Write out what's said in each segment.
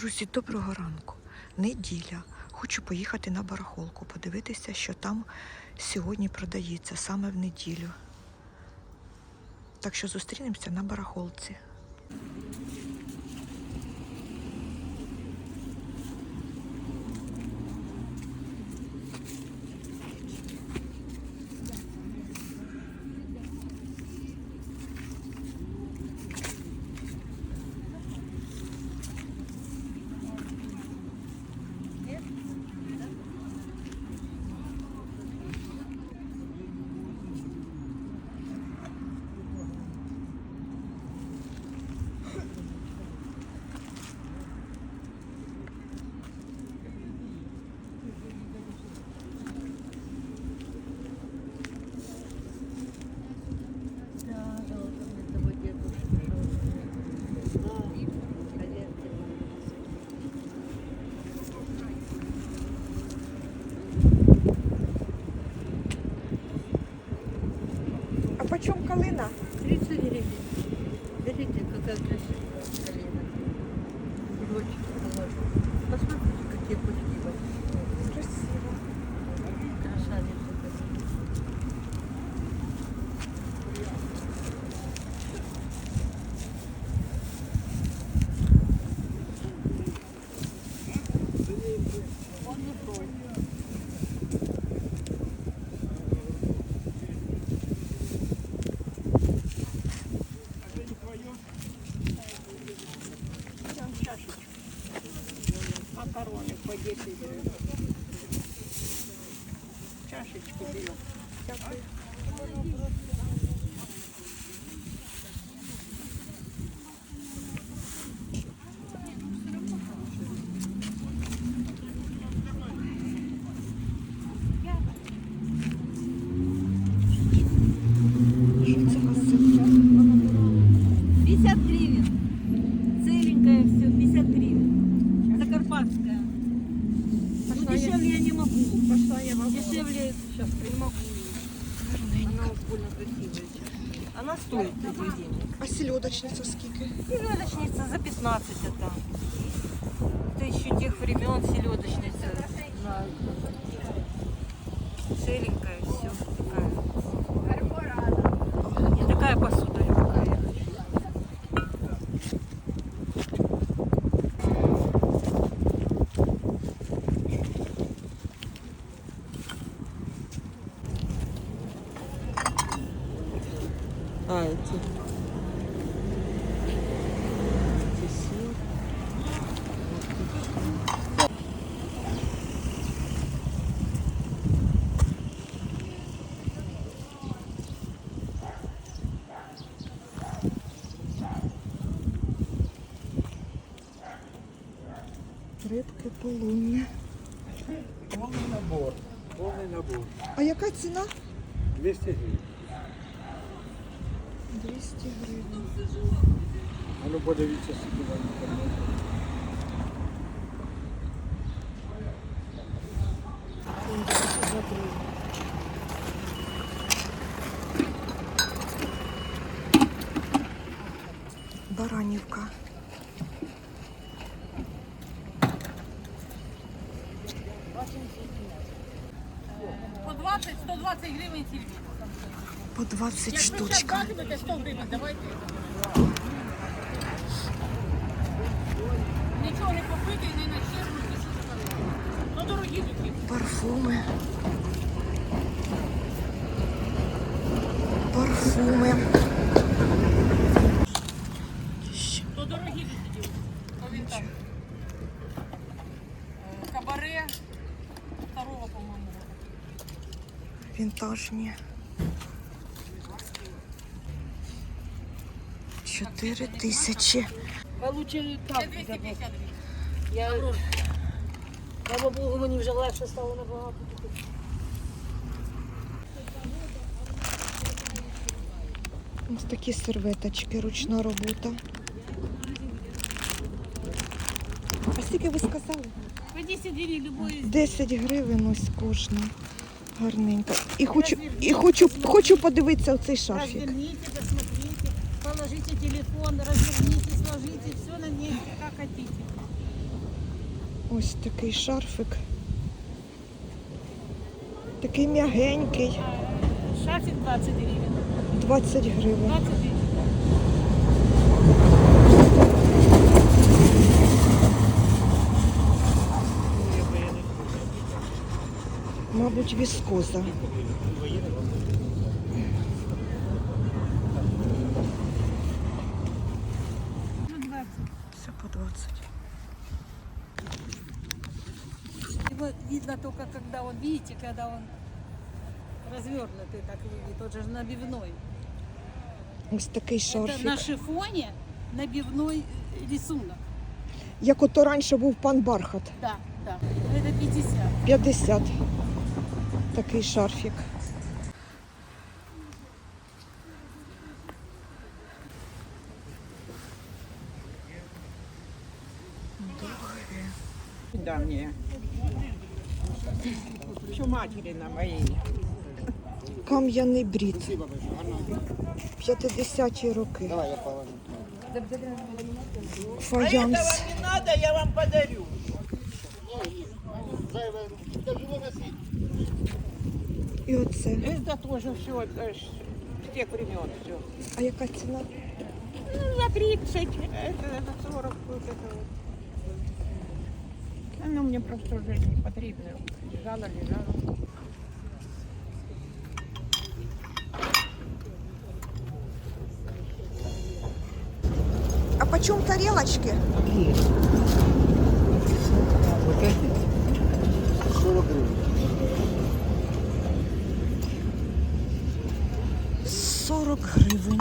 Друзі, доброго ранку. Неділя. Хочу поїхати на барахолку, подивитися, що там сьогодні продається саме в неділю. Так що зустрінемося на барахолці. А почем калина? 30 гривен. Смотрите, какая красивая калина. Макароны по 10 гривен. Чашечку берем. А сельодочниця скільки? Селедочница за 15 это. Это еще тех времен селедочница. На... Целенькая все. Такая. Не такая посуда легкая. А. Эти Рибки полуння. Повний набор. Повний набор. А яка ціна? 200 гривень. 200 гривень. А ну подивіться собі на По 20, 120 гривень сільві. По 20 Якщо зараз штучка. платите 100 гривень, давайте. Нічого не попити, не начерпнути, що таке. Ну, дорогі такі. Парфуми. Парфуми. Ще То дорогі такі. То він там. е, Кабаре. Второго, по-моєму. Вінтажні. 4 тисячі. Получили так. 250. Я, слава Богу, мені вже легше стало набагато. Ось такі серветочки, ручна робота. А скільки ви сказали? По 10 гривень любої. 10 гривень ось кожна. Гарненька. І хочу, і хочу, хочу подивитися оцей шарфік. Разверните, посмотрите, положите телефон, разверните, сложите, все на месте, как хотите. Ось такий шарфик. Такий м'ягенький, Шафик 20 гривен. 20 гривень. 20 гривен. Мабуть, віскоза. 20. Все по 20. Его видно только, когда он, видите, когда он развернутый, так выглядит, тот же набивной. Ось такий Это на шарфик. шифоне набивной рисунок. Як ото раніше був пан Бархат. Да, да. Это 50. 50. Такий шарфік. давние. Еще матери на моей. Кам'яний брід. 50-ті роки. Фаянс. не надо, я вам подарю. І оце. Это тоже все это ж с тех времен все. А яка ціна? Ну, за 30, это, это 40 вот это вот. Оно мне просто уже не потребно. Лежало, лежало. А почем тарелочки? Гривень.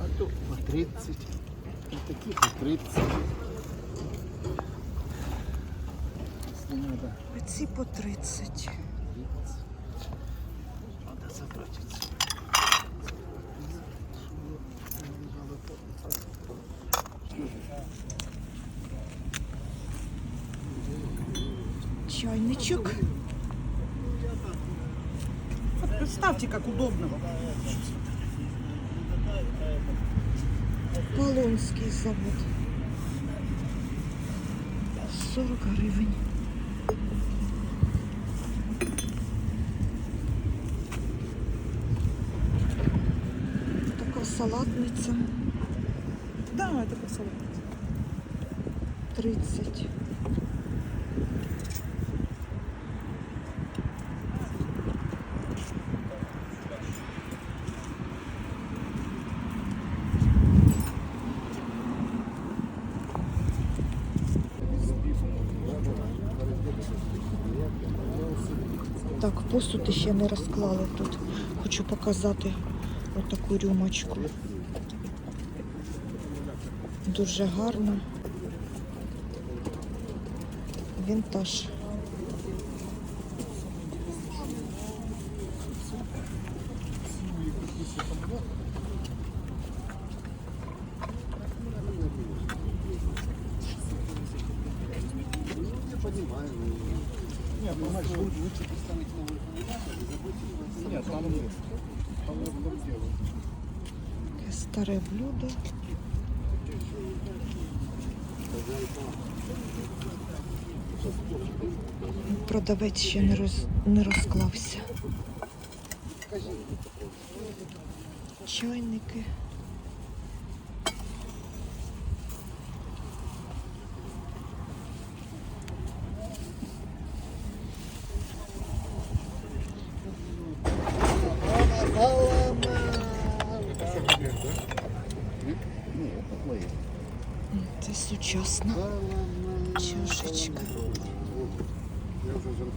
А то по 30. І такі по 30. Если надо. А ці по 30. Надо заботиться. Чайничок. Представьте, как удобно. Полонський завод. 40 гривень. Така салатниця Да, это посылка. 30. Так, посуд ще не розклали тут. Хочу показати отаку рюмочку. Дуже гарна. Вінтаж. Нет, понимаешь, лучше поставить новую Нет, там нет. Там я буду делать. Таке старе блюдо. Продавець ще не, роз, не розклався. Чайники. Сучасна чашечка. Я вже зробив.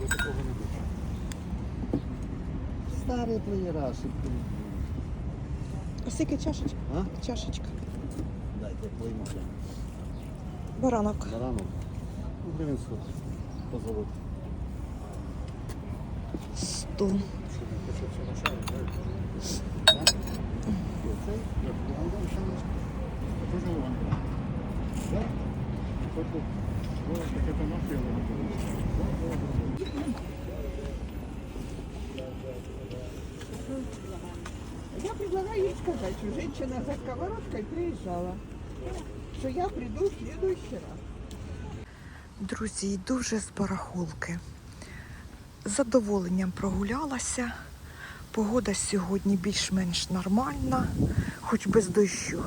Я такого не бачу. Старий твої раші. А скільки чашечка? А? Чашечка. Дайте пойму. Баранок. Баранок. Ну, гривень 100. По золоту. 100. Я предлагаю ей сказать, что женщина за сковородкой приезжала. что я приду в следующий раз. Друзі, йду вже з барахолки. З задоволенням прогулялася. Погода сьогодні більш-менш нормальна, хоч без дощу.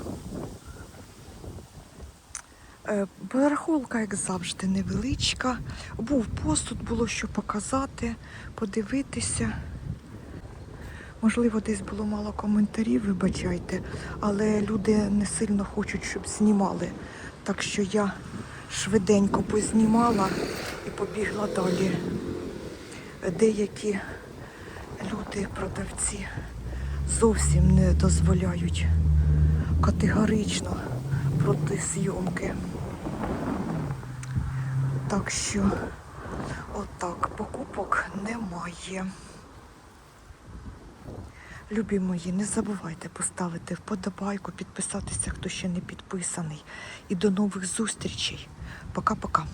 Е, Барахолка, як завжди, невеличка. Був посуд, було що показати, подивитися. Можливо, десь було мало коментарів, вибачайте, але люди не сильно хочуть, щоб знімали. Так що я швиденько познімала і побігла далі. Деякі люди, продавці, зовсім не дозволяють категорично проти зйомки. Так що отак покупок немає. Любі мої, не забувайте поставити вподобайку, підписатися, хто ще не підписаний. І до нових зустрічей. Пока-пока.